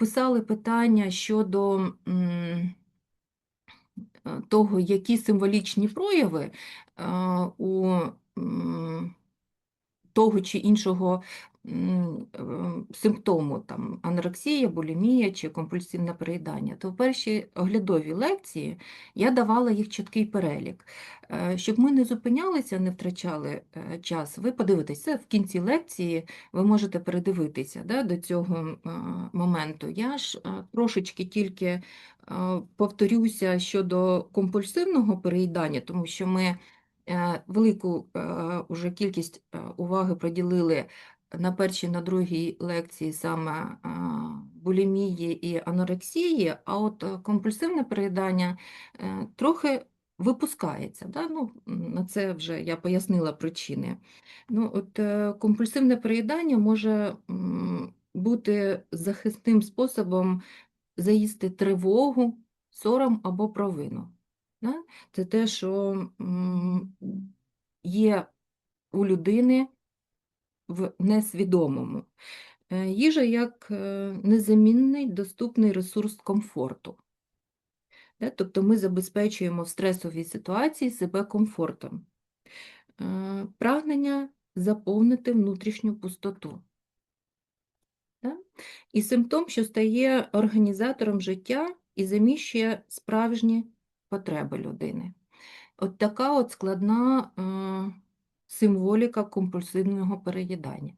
писали питання щодо е, того, які символічні прояви е, у того чи іншого симптому, там, анорексія, булімія чи компульсивне переїдання, то в першій оглядовій лекції я давала їх чіткий перелік. Е, Щоб ми не зупинялися, не втрачали е, час, ви подивитесь, в кінці лекції ви можете передивитися да, до цього е, моменту. Я ж трошечки тільки повторюся щодо компульсивного переїдання, тому що ми велику уже кількість уваги приділили на першій, на другій лекції саме булімії і анорексії, а от е, компульсивне переїдання е, трохи випускається. Да? Ну, на це вже я пояснила причини. Ну, от, е, компульсивне переїдання може бути захисним способом заїсти тривогу, сором або провину. Да? Це те, що є у людини в несвідомому. Е, Їжа як е, незамінний доступний ресурс комфорту. Тобто ми забезпечуємо в стресовій ситуації себе комфортом. Е, Прагнення заповнити внутрішню пустоту. І симптом, що стає організатором життя і заміщує справжні потреби людини. От така от складна символіка компульсивного переїдання.